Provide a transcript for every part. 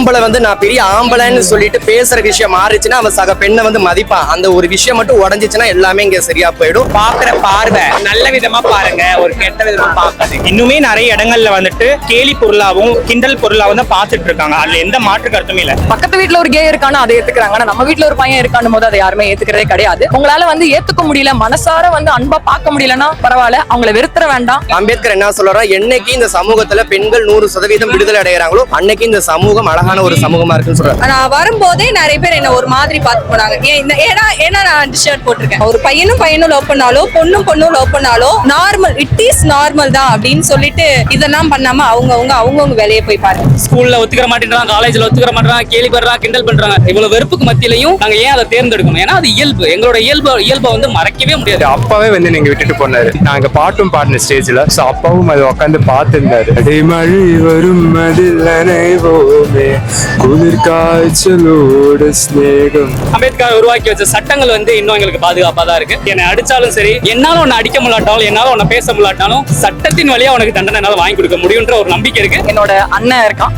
ஆம்பளை வந்து நான் பெரிய ஆம்பளைன்னு சொல்லிட்டு பேசுற விஷயம் மாறிச்சுன்னா அவன் சக பெண்ணை வந்து மதிப்பான். அந்த ஒரு விஷயம் மட்டும் உடஞ்சிச்சுன்னா எல்லாமே இங்க சரியா போயிடும். பாக்குற பார்வை நல்ல விதமா பாருங்க. ஒரு கெட்ட விதமா பார்க்காதீங்க இன்னுமே நிறைய இடங்கள்ல வந்துட்டு கேலி பொருளாவும் கிண்டல் பொருளாவும் தான் பார்த்துட்டு இருக்காங்க. அதுல எந்த மாற்று கருத்துமே இல்ல. பக்கத்து வீட்ல ஒரு கே இருக்கான்னு அதை ஏத்துக்கிறாங்க. ஆனா நம்ம வீட்ல ஒரு பையன் இருக்கான்னு போது அதை யாருமே ஏத்துக்கிறதே கிடையாது. உங்களால வந்து ஏத்துக்க முடியல மனசார வந்து அன்பா பார்க்க முடியலன்னா பரவாயில்ல அவங்கள வெறுத்துற வேண்டாம். அம்பேத்கர் என்ன சொல்றாரு என்னைக்கு இந்த சமூகத்துல பெண்கள் நூறு சதவீதம் விடுதலை அடைகிறாங்களோ அன்னைக்கு இந்த சமூகம் அழகான ஒரு சமூகமா இருக்குன்னு சொல்றாரு. நான் வரும்போதே நிறைய பேர் என்ன ஒரு மாதிரி பார்த்து போனாங்க. ஏன் இந்த ஏன்னா ஏன்னா நான் ஷர்ட் போட்டிருக்கேன். ஒரு பையனும் பையனும் லவ் பண்ணாலோ பொண்ணும் பொண்ணும் லவ் பண்ணாலோ நார்மல் இட் இஸ் நார்மல் தான் அப்படின்னு சொல்லிட்டு இதெல்லாம் பண்ணாம அவங்கவங்க அவங்கவங்க வேலையை போய் பாருங்க. ஸ்கூல்ல ஒத்துக்கிற மாட்டேன்றாங்க காலேஜ்ல ஒத்துக்கிற மாட்டேறாங்க கேலி பண்றாங்க கிண்டல் பண்றாங்க. இவ்வளவு வெறுப்புக்கு மத்தியிலையும் நாங்க ஏன் அதை தேர்ந்தெடுக்கணும்? ஏன்னா அது இயல்பு. எங்களோட இயல்பு இயல்பை வந்து மறக்கவே முடியாது. அப்பாவே வந்து நீங்க விட்டுட்டு போனாரு. நாங்க பாட்டும் பாடின ஸ்டேஜ்ல சோ அப்பாவும் அதை உட்காந்து பார்த்திருந்தாரு. அடிமழை வரும் அதில் நனைவோமே குளிர் காய்ச்சலோடு ஸ்நேகம் அம்பேத்கர் உருவாக்கி வச்ச சட்டங்கள் வந்து இன்னும் எங்களுக்கு பாதுகாப்பா தான் இருக்கு. என்னை அடிச்சாலும் சரி என்னால உன்னை அடிக்க முடியாட்டாலும் என்னால உன்னை பேச முடியாட்டாலும் சட்டத்தின் வழியா உனக்கு தண்டனை என்னால வாங்கி கொடுக்க முடியுன்ற ஒரு நம்பிக்கை இருக்கு. என்னோட அண்ணன் இருக்கான்.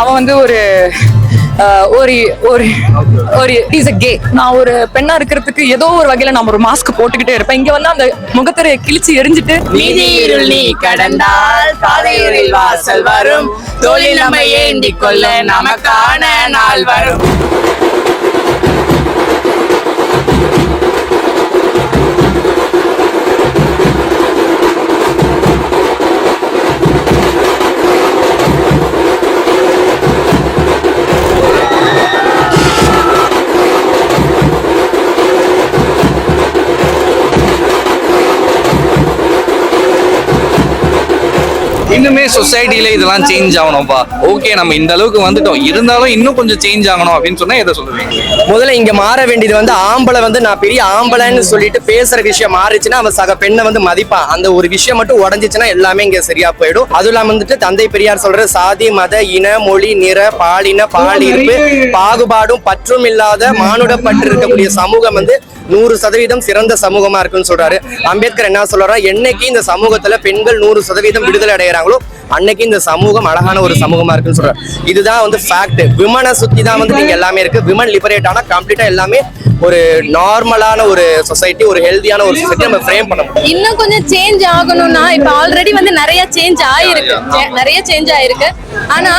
அவன் வந்து ஒரு ஒரு ஒரு ஒரு இஸ் அ கே நான் ஒரு பெண்ணா இருக்கிறதுக்கு ஏதோ ஒரு வகையில நான் ஒரு மாஸ்க் போட்டுக்கிட்டே இருப்பேன். இங்க வந்து அந்த முகத்திரைய கிழிச்சு எரிஞ்சிட்டு நீதியிருள் நீ கடந்தால் பாதையுரில் வாசல் வரும். தோளில் நம்ம ஏந்தி கொள்ள நமக்கான நாள் வரும். இன்னுமே சொசைட்டில இதெல்லாம் சேஞ்ச் ஆகணும்ப்பா. ஓகே நம்ம இந்த அளவுக்கு வந்துட்டோம். இருந்தாலும் இன்னும் கொஞ்சம் சேஞ்ச் ஆகணும் அப்படின்னு சொன்னா எதை சொல்லுவீங்க? முதல்ல இங்க மாற வேண்டியது வந்து ஆம்பளை வந்து நான் பெரிய ஆம்பளைன்னு சொல்லிட்டு பேசுற விஷயம் மாறிச்சுன்னா அவன் சக பெண்ணை வந்து மதிப்பான். அந்த ஒரு விஷயம் மட்டும் உடஞ்சிச்சுன்னா எல்லாமே இங்க சரியா போயிடும். அதுவும் இல்லாம வந்துட்டு தந்தை பெரியார் சொல்ற சாதி மத இன மொழி நிற பாலின பாலிருப்பு பாகுபாடும் பற்றும் இல்லாத மானுட பற்று இருக்கக்கூடிய சமூகம் வந்து நூறு சதவீதம் சிறந்த சமூகமா இருக்குன்னு சொல்றாரு. அம்பேத்கர் என்ன சொல்றாரு? என்னைக்கு இந்த சமூகத்துல பெண்கள் நூறு சதவீதம் விடுதலை அடைகிறாங்களோ அன்னைக்கு இந்த சமூகம் அழகான ஒரு சமூகமா இருக்குன்னு சொல்றாரு. இதுதான் வந்து ஃபேக்ட் விமனை சுத்தி தான் வந்து நீங்க எல்லாமே இருக்கு. விமன் லிபரேட் ஆனா கம்ப்ளீட்டா எல்லாமே ஒரு நார்மலான ஒரு சொசைட்டி ஒரு ஹெல்தியான ஒரு சொசைட்டி நம்ம ஃப்ரேம் பண்ண முடியும். இன்னும் கொஞ்சம் சேஞ்ச் ஆகணும்னா இப்ப ஆல்ரெடி வந்து நிறைய சேஞ்ச் ஆயிருக்கு. நிறைய சேஞ்ச் ஆயிருக்கு. ஆனா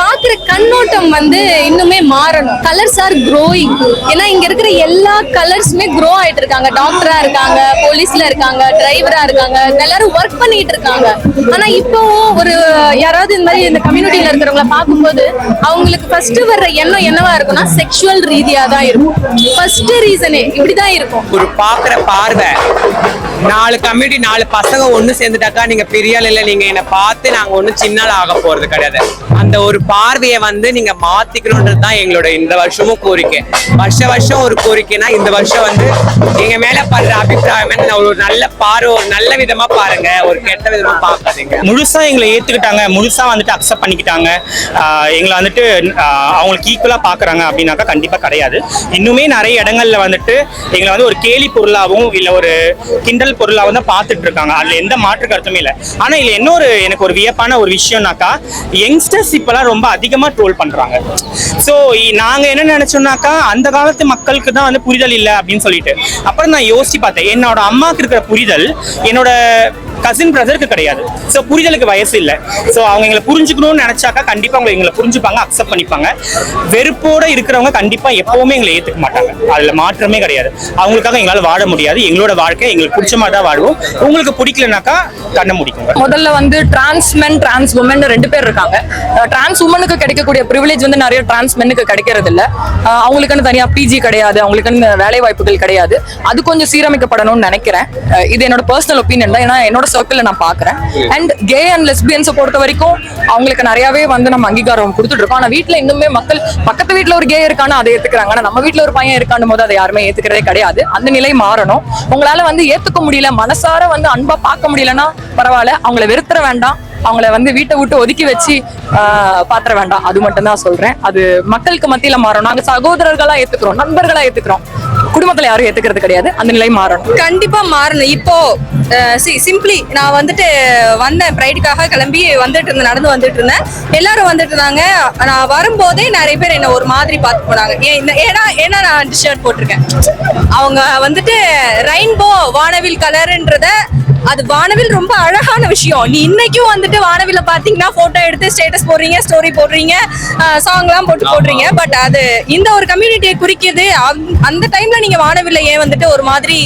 பாக்குற கண்ணோட்டம் வந்து இன்னுமே மாறணும். கலர்ஸ் ஆர் க்ரோயிங் ஏன்னா இங்க இருக்கிற எல்லா கலர்ஸுமே க்ரோ ஆயிட்டு இருக்காங்க டாக்டரா இருக்காங்க போலீஸ்ல இருக்காங்க டிரைவரா இருக்காங்க எல்லாரும் ஒர்க் பண்ணிட்டு இருக்காங்க. ஆனா இப்போ ஒரு யாராவது இந்த மாதிரி இந்த கம்யூனிட்டியில இருக்கிறவங்கள பார்க்கும்போது அவங்களுக்கு ஃபர்ஸ்ட் வர்ற எண்ணம் என்னவா இருக்கும்னா செக்ஷுவல் ரீதியா தான் இருக்கும். ஃபர்ஸ்ட் ரீசனே இப்படிதான் இருக்கும். ஒரு பாக்குற பார்வை. நாலு கம்யூனிட்டி நாலு பசங்க ஒண்ணு சேர்ந்துட்டாக்கா நீங்க பெரிய ஆள் இல்ல. நீங்க என்ன பார்த்து நாங்க ஒண்ணும் சின்னால ஆக போறது கிடையாது. அந்த ஒரு பார்வையை வந்து நீங்க மாத்திக்கணும்ன்றது தான் எங்களோட இந்த வருஷமும் கோரிக்கை. வருஷ வருஷம் ஒரு கோரிக்கைனா இந்த வருஷம் வந்து எங்க மேல படுற அபிப்பிராயம் என்ன? ஒரு நல்ல பாரு ஒரு நல்ல விதமா பாருங்க. ஒரு கெட்ட விதமா பாக்காதீங்க. முழுசா எங்களை ஏத்துக்கிட்டாங்க. முழுசா வந்துட்டு அக்செப்ட் பண்ணிக்கிட்டாங்க. எங்களை வந்துட்டு அவங்களுக்கு ஈக்குவலா பாக்குறாங்க அப்படின்னாக்கா கண்டிப்பா கிடையாது. இன்னுமே நிறைய இடங்கள்ல வந்துட்டு எங்களை வந்து ஒரு கேலி பொருளாவும் இல்ல ஒரு கிண்டல் பொருளாவும் தான் பார்த்துட்டு இருக்காங்க. அதுல எந்த மாற்று கருத்துமே இல்லை. ஆனா இதுல இன்னொரு எனக்கு ஒரு வியப்பான ஒரு விஷயம்னாக்கா யங்ஸ்டர்ஸ் இப்பெல்லாம் ரொம்ப அதிகமா ட்ரோல் பண்றாங்க. ஸோ நாங்க என்ன நினைச்சோம்னாக்கா அந்த காலத்து மக்களுக்கு தான் வந்து புரிதல் இல்லை அப்படின்னு சொல்லிட்டு. அப்புறம் நான் யோசிச்சு பார்த்தேன். என்னோட அம்மாவுக்கு இருக்கிற புரிதல் என்னோட கசின் பிரதருக்கு கிடையாது. ஸோ புரிதலுக்கு வயசு இல்லை. ஸோ அவங்க எங்களை புரிஞ்சுக்கணும்னு நினைச்சாக்கா கண்டிப்பா அவங்க எங்களை புரிஞ்சுப்பாங்க அக்செப்ட் பண்ணிப்பாங்க. வெறுப்போட இருக்கிறவங்க கண்டிப்பா எப்பவுமே எங்களை ஏத்துக்க மாட்டாங்க. அதுல மாற்றமே கிடையாது. அவங்களுக்காக எங்களால வாழ முடியாது. எங்களோட வாழ்க்கை எங்களுக்கு பிடிச்ச மாதிரி தான் வாழ்வோம். உங்களுக்கு பிடிக்கலனாக்கா கண்ணை முடிக்குங்க. முதல்ல வந்து டிரான்ஸ் மென் டிரான்ஸ் உமன் ரெண்டு பேர் இருக்காங்க. டிரான்ஸ் உமனுக்கு கிடைக்கக்கூடிய ப்ரிவிலேஜ் வந்து நிறைய டிரான்ஸ் மென்னுக்கு கிடைக்கிறது இல்லை அவங்களுக்குன்னு தனியா பிஜி கிடையாது. அவங்களுக்குன்னு வேலை வாய்ப்புகள் கிடையாது. அது கொஞ்சம் சீரமைக்கப்படணும்னு நினைக்கிறேன். இது என்னோட பர்சனல் ஒப்பீனியன் தான். ஏன்னா என்னோட சர்க்கிளில் நான் பாக்குறேன் அண்ட் கே அண்ட் லெஸ்பியன்ஸை பொறுத்த வரைக்கும் அவங்களுக்கு நிறையவே வந்து நம்ம அங்கீகாரம் கொடுத்துட்டு இருக்கோம் ஆனா வீட்டில் இன்னுமே மக்கள் பக்கத்து வீட்டில் ஒரு கே இருக்கான்னு அதை ஏற்றுக்கிறாங்க ஆனால் நம்ம வீட்டில் ஒரு பையன் இருக்கான்னு போது அதை யாருமே ஏற்றுக்கிறதே கிடையாது. அந்த நிலை மாறணும். உங்களால வந்து ஏத்துக்க முடியல மனசார வந்து அன்பாக பார்க்க முடியலன்னா பரவாயில்ல. அவங்கள வெறுத்துற வேண்டாம். அவங்கள வந்து வீட்டை விட்டு ஒதுக்கி வச்சு ஆஹ் பாத்திர வேண்டாம். அது மட்டும் தான் சொல்றேன். அது மக்களுக்கு மத்தியில மாறணும். நாங்க சகோதரர்களா ஏத்துக்கிறோம் நண்பர்களா ஏத்துக்கிறோம். குடும்பத்துல யாரும் ஏத்துக்கிறது கிடையாது. அந்த நிலை மாறணும். கண்டிப்பா மாறணும். இப்போ சி சிம்பிளி நான் வந்துட்டு வந்தேன் ப்ரைடுக்காக கிளம்பி வந்துட்டு இருந்தேன் நடந்து வந்துட்டு இருந்தேன். எல்லாரும் வந்துட்டு இருந்தாங்க. நான் வரும்போதே நிறைய பேர் என்ன ஒரு மாதிரி பார்த்து போனாங்க. ஏன்னா ஏன்னா நான் ஷர்ட் போட்டிருக்கேன். அவங்க வந்துட்டு ரெயின்போ வானவில் கலர்ன்றத அது வானவில் ரொம்ப அழகான விஷயம். நீ இன்னைக்கும் வந்துட்டு வானவில பாத்தீங்கன்னா போட்டோ எடுத்து ஸ்டேட்டஸ் போடுறீங்க ஸ்டோரி போடுறீங்க சாங்லாம் போட்டு போடுறீங்க. பட் அது இந்த ஒரு கம்யூனிட்டியை குறிக்குது. அந்த- அந்த டைம்ல நீங்க வானவில்ல ஏன் வந்துட்டு ஒரு மாதிரி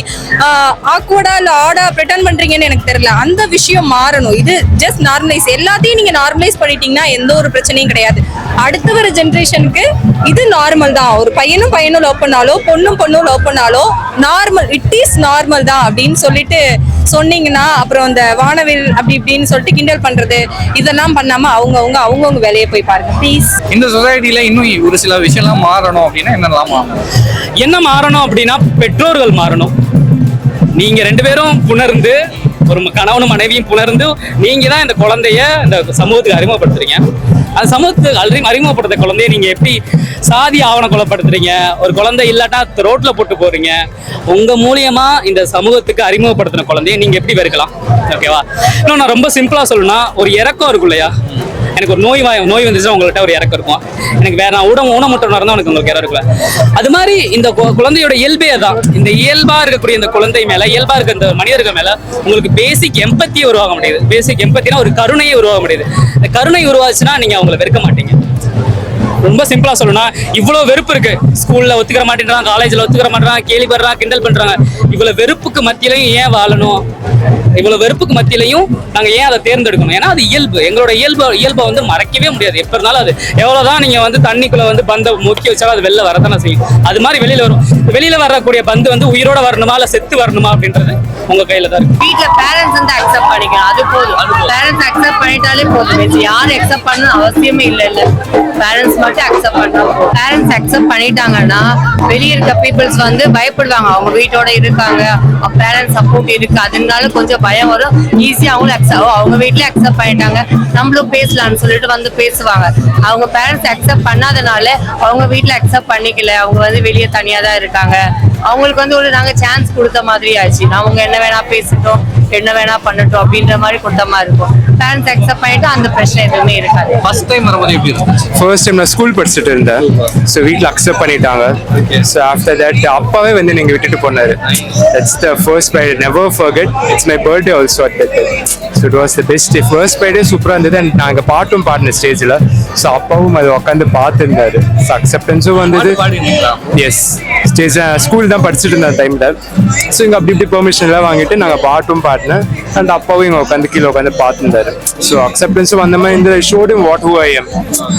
ஆக்வர்டா இல்ல ஆடா ப்ரிட்டன் பண்றீங்கன்னு எனக்கு தெரியல. அந்த விஷயம் மாறணும். இது ஜஸ்ட் நார்மலைஸ் எல்லாத்தையும் நீங்க நார்மலைஸ் பண்ணிட்டீங்கன்னா எந்த ஒரு பிரச்சனையும் கிடையாது. அடுத்த வர ஜென்ரேஷனுக்கு இது நார்மல் தான். ஒரு பையனும் பையனும் லவ் பண்ணாலோ பொண்ணும் பொண்ணும் லவ் பண்ணாலோ நார்மல் இட் இஸ் நார்மல் தான் அப்படின்னு சொல்லிட்டு சொன்னீங்கன்னா அப்புறம் இந்த வானவில் அப்படி இப்படின்னு சொல்லிட்டு கிண்டல் பண்றது இதெல்லாம் பண்ணாம அவங்கவங்க அவங்கவுங்க வேலையை போய் பாருங்க. ப்ளீஸ் இந்த சொசைட்டில இன்னும் ஒரு சில விஷயம்லாம் மாறணும் அப்படின்னா என்னெல்லாம் என்ன மாறணும் அப்படின்னா பெற்றோர்கள் மாறணும். நீங்க ரெண்டு பேரும் புணர்ந்து ஒரு கணவனும் மனைவியும் புணர்ந்து நீங்க தான் இந்த குழந்தைய இந்த சமூகத்துக்கு அறிமுகப்படுத்துறீங்க. அந்த சமூகத்துக்கு அறி அறிமுகப்படுத்த குழந்தைய நீங்க எப்படி சாதி ஆவண கொலைப்படுத்துறீங்க ஒரு குழந்தை இல்லாட்டா ரோட்ல போட்டு போறீங்க. உங்க மூலியமா இந்த சமூகத்துக்கு அறிமுகப்படுத்தின குழந்தைய நீங்க எப்படி வெறுக்கலாம்? ஓகேவா? இன்னும் நான் ரொம்ப சிம்பிளா சொல்லணும்னா ஒரு இறக்கம் இருக்கும் இல்லையா? எனக்கு ஒரு நோய் வாய் நோய் வந்துச்சுன்னா உங்கள்கிட்ட ஒரு இறக்கம் இருக்கும். எனக்கு வேற நான் உடம்பு ஊனமுட்டம் இருந்தா எனக்கு உங்களுக்கு இறக்கம் அது மாதிரி இந்த குழந்தையோட இயல்பே தான் இந்த இயல்பா இருக்கக்கூடிய இந்த குழந்தை மேல இயல்பா இருக்க இந்த மனிதர்கள் மேல உங்களுக்கு பேசிக் எம்பத்தியே உருவாக முடியுது. பேசிக் எம்பத்தினா ஒரு கருணையே உருவாக முடியுது. இந்த கருணை உருவாச்சுன்னா நீங்க அவங்கள வெறுக்க மாட்டீங்க. ரொம்ப சிம்பிளா சொல்லணும்னா இவ்வளவு வெறுப்பு இருக்கு. ஸ்கூல்ல ஒத்துக்கிற மாட்டேன்றாங்க காலேஜ்ல ஒத்துக்கிற மாட்டேறாங்க கேலி கிண்டல் பண்றாங்க. இவ்வளவு வெறுப்புக்கு மத்தியிலையும் ஏன் வாழணும்? இவ்வளவு வெறுப்புக்கு மத்தியிலையும் நாங்க ஏன் அதை தேர்ந்தெடுக்கணும்? ஏன்னா அது இயல்பு. எங்களோட இயல்பு இயல்பை வந்து மறைக்கவே முடியாது. எப்ப இருந்தாலும் அது எவ்வளவுதான் நீங்க வந்து தண்ணிக்குள்ள வந்து பந்தை முக்கி வச்சாலும் அது வெளில வரதானே செய்யும். அது மாதிரி வெளியில வரும். வெளியில வரக்கூடிய பந்து வந்து உயிரோட வரணுமா இல்ல செத்து வரணுமா அப்படின்றது உங்க கையில தான் இருக்கு. வீட்ல பேரண்ட்ஸ் வந்து அக்செப்ட் பண்ணிக்கணும். அது போதும். பேரண்ட்ஸ் அக்செப்ட் பண்ணிட்டாலே போதும். யாரும் அக்செப்ட் பண்ணணும் அவசியமே இல்ல இல்ல. பேரண்ட்ஸ் மட்டும் அக்செப்ட் பண்ணா பேரண்ட்ஸ் அக்செப்ட் பண்ணிட்டாங்கன்னா வெளிய இருக்க பீப்புள்ஸ் வந்து பயப்படுவாங்க. அவங்க வீட்டோட இருக்காங்க. பேரண்ட்ஸ் சப்போர்ட் இருக்கு. அதனால கொஞ்சம் பயம் வரும். ஈஸியாக அவங்களும் அக்செப்ட் அவங்க வீட்லயே அக்செப்ட் பண்ணிட்டாங்க. நம்மளும் பேசலாம்னு சொல்லிட்டு வந்து பேசுவாங்க. அவங்க பேரண்ட்ஸ் அக்செப்ட் பண்ணாதனால அவங்க வீட்ல அக்செப்ட் பண்ணிக்கல. அவங்க வந்து வெளியே தனியா தான் இருக்காங்க. அவங்களுக்கு வந்து ஒரு நாங்க சான்ஸ் கொடுத்த மாதிரி ஆச்சு. அவங்க என்ன வேணா பேசிட்டோம் என்ன வேணா பண்ணட்டும் அப்படின்ற மாதிரி கொடுத்த மாதிரி இருக்கும். பேரண்ட்ஸ் அக்செப்ட் பண்ணிட்டு அந்த பிரச்சனை எதுவுமே இருக்காது. ஃபர்ஸ்ட் டைம் வரும்போது எப்படி இருந்துச்சு? ஃபர்ஸ்ட் டைம் நான் ஸ்கூல் படிச்சுட்டு இருந்தேன். ஸோ வீட்டில் அக்செப்ட் பண்ணிட்டாங்க. ஸோ ஆஃப்டர் தட் அப்பாவே வந்து நீங்கள் விட்டுட்டு போனாரு. It's the first Friday never forget it's my birthday also at that so it was the best first Friday சூப்பராக இருந்தது. அண்ட் நாங்கள் பாட்டும் பாடின ஸ்டேஜில் ஸோ அப்பாவும் அதை உட்காந்து பார்த்துருந்தாரு. ஸோ அக்செப்டன்ஸும் வந்தது? எஸ் ஸ்டேஜ் ஸ்கூல் தான் படிச்சுட்டு இருந்த டைமில் ஸோ இங்கே அப்படி இப்படி பெர்மிஷன்லாம் வாங்கிட்டு நாங்கள் பாட்டும் பாடினேன். அண்ட் அப்பாவும் இங்கே உட்காந்து கீழே உட்காந்து பார்த்துருந்தாரு. ஸோ அக்செப்டன்ஸும் வந்த மாதிரி இந்த ஷோடும் what who I am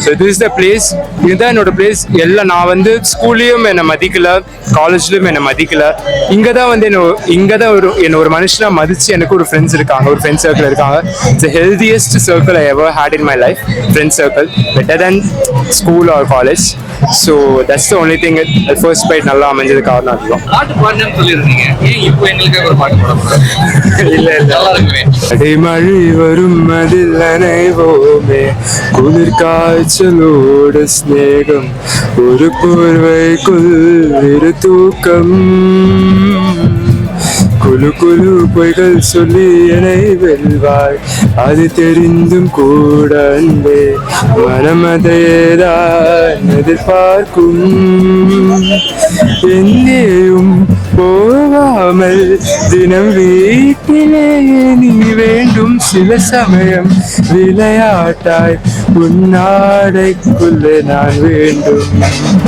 so இது இஸ் த பிளேஸ் இதுதான் என்னோட பிளேஸ் எல்லாம் நான் வந்து ஸ்கூல்லையும் என்னை மதிக்கல காலேஜ்லயும் என்னை மதிக்கல. இங்கே தான் வந்து என்ன இங்கே தான் ஒரு என்ன ஒரு மனுஷனா மதிச்சு எனக்கு ஒரு ஃப்ரெண்ட்ஸ் இருக்காங்க. ஒரு ஃப்ரெண்ட் சர்க்கிள் இருக்காங்க. It's healthiest circle I ever had in my life friend circle better than school or college so that's the only thing first pride நல்லா அமைஞ்சது காரணம் அதுதான். பாட்டு பாடுனேன்னு சொல்லியிருந்தீங்க. ஏன் இப்போ எங்களுக்கு ஒரு பாட்டு பாட இல்ல, இல்ல. நல்லா இருக்குமே. அடைமழை வரும் அதில் அனைவோமே குளிர் காய்ச்சலோடு ஸ்நேகம் ஒரு போர்வைக்குள் இரு தூக்கம் குழு குழு பொய்கள் சொல்லி என்னை வெல்வாய் அது தெரிந்தும் கூட அன்பே மனமதையேதான் எதிர்பார்க்கும் என்னையும் പോവാമൽ ദിനം വീട്ടിലേ നീ വേണ്ടും ചില സമയം വിലയാട്ടായി உன்னாடைக்குள்ளே நான் வேண்டும்.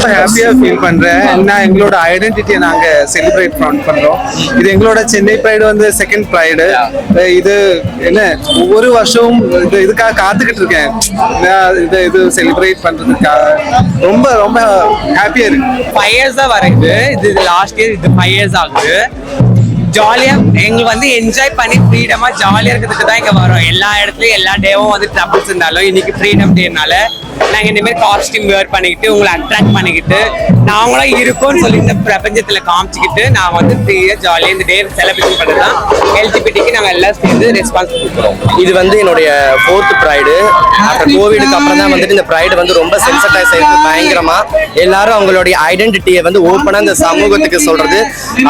ஹாப்பியா ஃபீல் பண்றேன். ஏன்னா எங்களோட ஐடென்டிட்டியை நாங்க செலிப்ரேட் பண்றோம். இது எங்களோட சென்னை ப்ரைடு வந்து செகண்ட் ப்ரைடு இது என்ன ஒவ்வொரு வருஷமும் இது இதுக்காக காத்துக்கிட்டு இருக்கேன். இது இது செலிப்ரேட் பண்றதுக்காக. ரொம்ப ரொம்ப ஹாப்பியா இருக்கு. ஃபைவ் இயர்ஸ் தான் வருது இது. லாஸ்ட் இயர் இது ஃபைவ் இயர்ஸ் ஆகுது. ஜாலியா எங்களுக்கு வந்து என்ஜாய் பண்ணி ஃப்ரீடமாக ஜாலியாக இருக்கிறதுக்கு தான் இங்கே வரோம். எல்லா இடத்துலயும் எல்லா டேவும் வந்து ட்ரபிள்ஸ் இருந்தாலும் இன்னைக்கு ஃப்ரீடம் டேனால நாங்க இந்தமாதிரி காஸ்டியூம் வேர் பண்ணிக்கிட்டு உங்களை அட்ராக்ட் பண்ணிக்கிட்டு நாங்களும் இருக்கோம்னு சொல்லி இந்த பிரபஞ்சத்துல காமிச்சுக்கிட்டு நான் வந்து ஃப்ரீயா ஜாலியா இந்த டே செலிப்ரேட் பண்ணதான் எல்ஜிபிடிக்கு நாங்க எல்லாம் சேர்ந்து ரெஸ்பான்ஸ் கொடுக்குறோம். இது வந்து என்னுடைய ஃபோர்த் ப்ரைடு ஆஃப்டர் கோவிடுக்கு அப்புறம் தான் வந்துட்டு இந்த ப்ரைடு வந்து ரொம்ப சென்சிட்டைஸ் ஆயிருக்கு பயங்கரமா. எல்லாரும் அவங்களுடைய ஐடென்டிட்டியை வந்து ஓப்பனா இந்த சமூகத்துக்கு சொல்றது.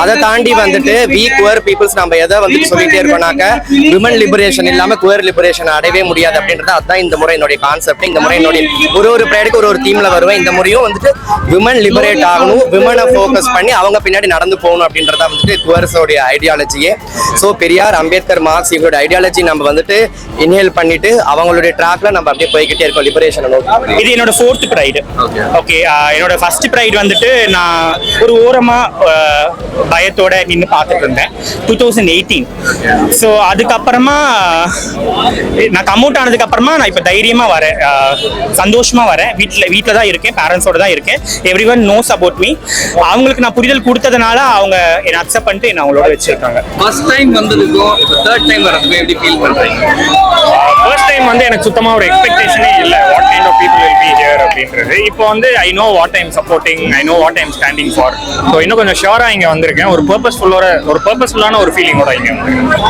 அதை தாண்டி வந்துட்டு வி குவர் பீப்புள்ஸ் நம்ம எதை வந்துட்டு சொல்லிட்டே இருக்கோம்னாக்க விமன் லிபரேஷன் இல்லாம குவர் லிபரேஷன் அடையவே முடியாது அப்படின்றது அதுதான் இந்த முறை என்னுடைய கான்செப்ட் இந்த முறை என்னுடைய ஒரு ஒரு ப்ரைடுக்கு ஒரு ஒரு தீம்ல வருவேன். இந்த முறையும் வந்துட்டு விமன் லிபரேட் ஆகணும். விமனை ஃபோக்கஸ் பண்ணி அவங்க பின்னாடி நடந்து போகணும் அப்படின்றத வந்துட்டு குவர்ஸோடைய ஐடியாலஜியே ஸோ பெரியார் அம்பேத்கர் மார்க்ஸ் இவங்களோட ஐடியாலஜி நம்ம வந்துட்டு இன்ஹேல் பண்ணிட்டு அவங்களுடைய ட்ராக்ல நம்ம அப்படியே போய்கிட்டே இருக்கோம் லிபரேஷனை நோக்கி. இது என்னோட ஃபோர்த் ப்ரைடு ஓகே என்னோட ஃபர்ஸ்ட் ப்ரைடு வந்துட்டு நான் ஒரு ஓரமா பயத்தோட நின்று பார்த்துட்டு இருந்தேன். டூ தௌசண்ட் எயிட்டீன் ஸோ அதுக்கப்புறமா நான் கம் அவுட் ஆனதுக்கு அப்புறமா நான் இப்போ தைரியமா வரேன். சந்தோஷமா வரேன். வீட்டில் வீட்டில் தான் இருக்கேன் பேரண்ட்ஸோட தான் இருக்கேன். Everyone knows about me அவங்களுக்கு நான் புரிதல் கொடுத்ததுனால அவங்க என்னை அக்செப்ட் பண்ணிட்டு என்னை அவங்களோட வச்சிருக்காங்க. ஃபர்ஸ்ட் டைம் வந்ததுக்கும் இப்போ தேர்ட் டைம் வரதுக்கும் எப்படி ஃபீல் பண்றீங்க? ஃபர்ஸ்ட் டைம் வந்து எனக்கு சுத்தமா ஒரு எக்ஸ்பெக்டேஷனே இல்லை. What kind of people will be here அப்படின்றது. இப்போ வந்து I know what I'm supporting I know what I'm standing for so இன்னும் கொஞ்சம் ஷியோரா இங்க வந்திருக்கேன். ஒரு பர்பஸ்ஃபுல்லோட ஒரு பர்பஸ்ஃபுல்லான ஒரு ஃபீலிங்கோட இங்க வந்திருக்கேன்.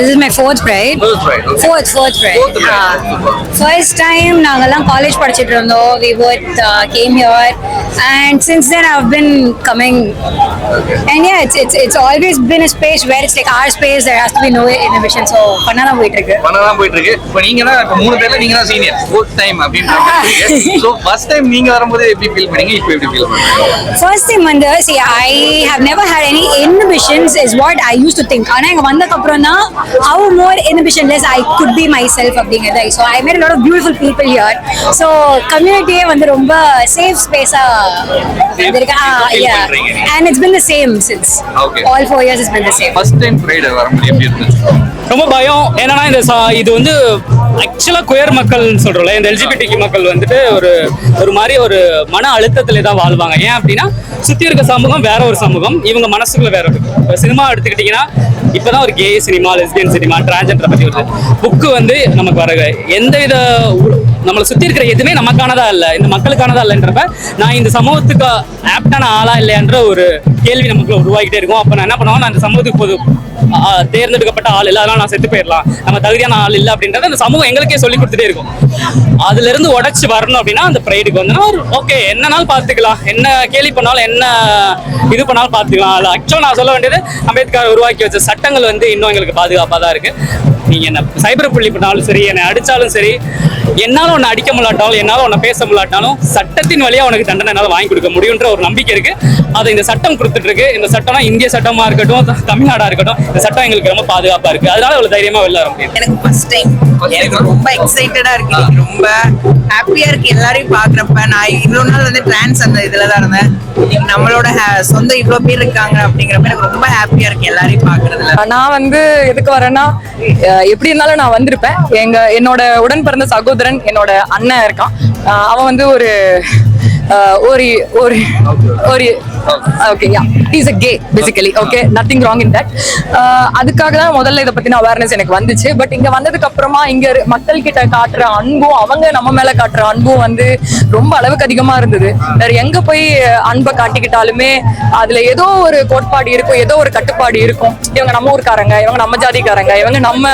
this is my fourth bride. First bride, okay. Fourth, fourth bride. Fourth bride, Uh, first time நாங்கெல்லாம் காலேஜ் படிச்சிட்டு இருந்தோம். We both uh, came here. And since then I've been coming and yeah it's it's it's always been a space where it's like our space there has to be no inhibition so பண்ணா தான் போயிட்டு இருக்கு பண்ணதான் போயிட்டு இருக்கு இப்போ நீங்க தான் இப்போ மூணு பேர்ல நீங்க தான் சீனியர் ஃபோர்த் டைம் அப்படின்ற ஸோ ஃபர்ஸ்ட் டைம் நீங்க வரும்போது எப்படி ஃபீல் பண்ணீங்க இப்போ எப்படி ஃபீல் பண்றீங்க First thing வந்து see I have never had any inhibitions is what I used to think ஆனா இங்க வந்ததுக்கு அப்புறம் தான் how more inhibitionless I could be myself அப்படிங்கிறது so I met a lot of beautiful people here so communityயே வந்து ரொம்ப safe space Ah, yeah and it's been the same since Okay. all four years it's been the same first time Friday வரும்போது எப்படி இருந்துச்சு ரொம்ப பயம். என்னன்னா இந்த சா- இது வந்து ஆக்சுவலாக குயர் மக்கள்னு சொல்கிறோம்ல இந்த எல்ஜிபிடிக்கு மக்கள் வந்துட்டு ஒரு ஒரு மாதிரி ஒரு மன அழுத்தத்தில் தான் வாழ்வாங்க. ஏன் அப்படின்னா சுற்றி இருக்க சமூகம் வேற ஒரு சமூகம் இவங்க மனசுக்குள்ள வேற இருக்கு இப்போ சினிமா இப்போ தான் ஒரு gay cinema lesbian cinema transgender பற்றி வருது. புக்கு வந்து நமக்கு வர எந்த வித நம்மளை சுற்றி இருக்கிற எதுவுமே நமக்கானதா இல்லை. இந்த மக்களுக்கானதா இல்லைன்றப்ப நான் இந்த சமூகத்துக்கு ஆப்டான ஆளா இல்லையான்ற ஒரு கேள்வி நமக்குள்ள உருவாகிட்டே இருக்கும். அப்போ நான் என்ன பண்ணுவோம் நான் இந்த சமூகத்துக்கு பொது தேர்ந்தெடுக்கப்பட்ட ஆள் இல்லை நான் செத்து போயிடலாம். நம்ம தகுதியான ஆள் இல்லை அப்படின்றத அந்த சமூகம் எங்களுக்கே சொல்லி கொடுத்துட்டே இருக்கும். அதுல இருந்து உடைச்சு வரணும் அப்படின்னா அந்த ப்ரைடுக்கு வந்து ஓகே என்னனாலும் பார்த்துக்கலாம். என்ன கேலி பண்ணாலும் என்ன இது பண்ணாலும் பார்த்துக்கலாம். அது ஆக்சுவலாக நான் சொல்ல வேண்டியது அம்பேத்கர் உருவாக்கி வச்ச சட்டங்கள் வந்து இன்னும் எங்களுக்கு பாதுகாப்பாக தான் இருக்கு. நீங்க என்ன சைபர் புள்ளி பண்ணாலும் சரி என்னை அடிச்சாலும் சரி என்னால உன்னை அடிக்க முடியாட்டாலும் என்னால உன்னை பேச முடியாட்டாலும் சட்டத்தின் வழியா உனக்கு தண்டனை என்னால வாங்கி கொடுக்க முடியுன்ற ஒரு நம்பிக்கை இருக்கு. அதை இந்த சட்டம் கொடுத்துட்டு இருக்கு. இந்த சட்டம்னா இந்திய சட்டமா இருக்கட்டும் த- தமிழ்நாடா இருக்கட்டும் இந்த சட்டம் எங்களுக்கு ரொம்ப பாதுகாப்பா இருக்கு. அதனால அவ்வளவு தைரியமா வெளில வர முடியும். எனக்கு ஃபர்ஸ்ட் டைம் எனக்கு ரொம்ப எக்ஸைட்டடா இருக்கு. ரொம்ப ஹாப்பியா இருக்கு. எல்லாரையும் பாக்குறப்ப நான் இவ்வளவு நாள் வந்து டிரான்ஸ் அந்த இதுல தான் இருந்தேன். நம்மளோட சொந்த இவ்வளவு பேர் இருக்காங்க அப்படிங்கிறப்ப எனக்கு ரொம்ப ஹாப்பியா இருக்கு எல்லாரையும் பாக்குறதுல நான் வந்து எதுக்கு வரேன்னா எப்படி இருந்தாலும் நான் வந்திருப்பேன். எங்க என்னோட உடன் பிறந்த சகோதரன் என்னோட அண்ணன் இருக்கான். அவன் வந்து ஒரு ஒரு ஒரு ஒரு okay yeah is a gay basically okay nothing wrong in that அதுக்காக தான் முதல்ல இதை பத்தின அவேர்னஸ் எனக்கு வந்துச்சு. பட் இங்க வந்ததுக்கு அப்புறமா இங்க மக்கள் கிட்ட காட்டுற அன்பும் அவங்க நம்ம மேல காட்டுற அன்பும் வந்து ரொம்ப அளவுக்கு அதிகமா இருந்தது. வேற எங்க போய் அன்பை காட்டிக்கிட்டாலுமே அதுல ஏதோ ஒரு கோட்பாடு இருக்கும் ஏதோ ஒரு கட்டுப்பாடு இருக்கும். இவங்க நம்ம ஊர்க்காரங்க இவங்க நம்ம ஜாதிக்காரங்க இவங்க நம்ம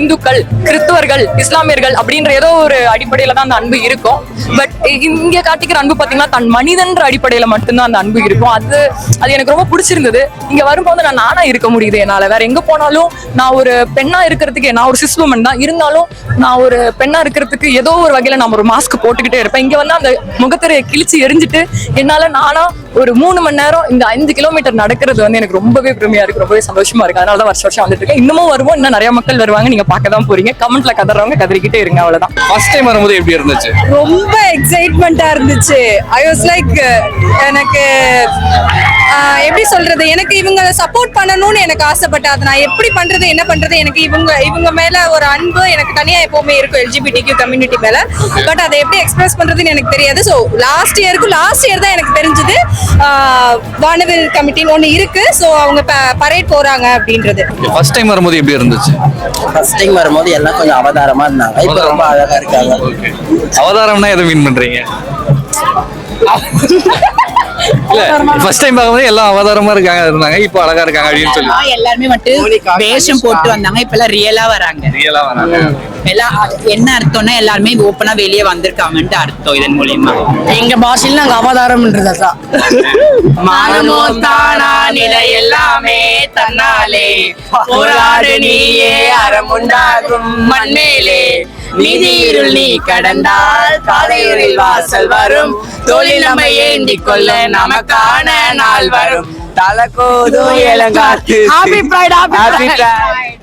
இந்துக்கள் கிறிஸ்துவர்கள் இஸ்லாமியர்கள் அப்படின்ற ஏதோ ஒரு அடிப்படையில தான் அந்த அன்பு இருக்கும். பட் இங்க காட்டிக்கிற அன்பு பாத்தீங்கன்னா தன் மனிதன்ற அடிப்படையில மட்டும்தான் அந்த அன்பு இருக்கும். அது அது எனக்கு ரொம்ப பிடிச்சிருந்தது. இங்க வரும்போது நான் நானா இருக்க முடியுது என்னால. வேற எங்க போனாலும் நான் ஒரு பெண்ணா இருக்கிறதுக்கு நான் ஒரு சிஸ் woman தான். இருந்தாலும் நான் ஒரு பெண்ணா இருக்கிறதுக்கு ஏதோ ஒரு வகையில நான் ஒரு மாஸ்க் போட்டுக்கிட்டே இருப்பேன். இங்க வந்து அந்த முகத்திரையை கிழிச்சு எரிஞ்சிட்டு என்னால நானா ஒரு மூணு மணி நேரம் இந்த அஞ்சு கிலோமீட்டர் நடக்கிறது வந்து எனக்கு ரொம்பவே பெருமையா இருக்கு ரொம்பவே சந்தோஷமா இருக்கு. அதனால தான் வருஷம் வருஷம் வந்துட்டு இருக்கேன். இன்னமும் வருவோம். இன்னும் நிறைய மக்கள் வருவாங்க. நீங்க பார்க்க தான் போறீங்க. கமெண்ட்ல கதறவங்க கதறிக்கிட்டே இருங்க அவ்வளவுதான். ஃபர்ஸ்ட் டைம் வரும்போது எப்படி இருந்துச்சு? ரொம்ப எக்ஸைட்மெண்ட்டா இருந்துச்சு. ஐ வாஸ் லைக் எனக்கு எப்படி சொல்றது? எனக்கு இவங்களை சப்போர்ட் பண்ணணும்னு எனக்கு ஆசைப்பட்டேன் அது நான் எப்படி பண்றது என்ன பண்றது? எனக்கு இவங்க இவங்க மேல ஒரு அன்பு எனக்கு தனியா எப்பவுமே இருக்கும் எல்ஜிபிடிக்கு கம்யூனிட்டி மேல. பட் அதை எப்படி எக்ஸ்பிரஸ் பண்றதுன்னு எனக்கு தெரியாது. ஸோ லாஸ்ட் இயருக்கு லாஸ்ட் இயர் தான் எனக்கு தெரிஞ்சது. வானவில் கமிட்டின்னு ஒன்று இருக்கு. ஸோ அவங்க பரேட் போறாங்க அப்படின்றது. ஃபர்ஸ்ட் டைம் வரும்போது எப்படி இருந்துச்சு? ஃபர்ஸ்ட் டைம் வரும்போது எல்லாம் கொஞ்சம் அவதாரமா இருந்தாங்க. இப்போ ரொம்ப அழகா இருக்காங்க. அவதாரம்னா எதை மீன் பண்றீங்க? இல்ல ஃபர்ஸ்ட் டைம் பார்க்கும்போது எல்லாம் அவதாரமா இருக்காங்க இருந்தாங்க. இப்போ அழகா இருக்காங்க அப்படின்னு சொல்லி. எல்லாருமே மட்டும் வேஷம் போட்டு வந்தாங்க. இப்ப எல்லாம் ரியலா வராங்க. ரியலா வராங்க. எல்லாம் என்ன அர்த்தம்னா எல்லாருமே ஓப்பனா வெளியே வந்திருக்காங்கன்ட்டு அர்த்தம் இதன் மூலியமா. எங்க பாஷையில நாங்க அதான். மானமோ தானா நிலை எல்லாமே தன்னாலே போராடு நீயே அறமுண்டாகும் மண்மேலே. நிதியிருள் நீ கடந்தால் பாதையில் வாசல் வரும் தொழில் நம்மை ஏந்திக் கொள்ள நமக்கான நாள் வரும் தலகோதும் இளங்காத்து Happy Happy Pride. Pride.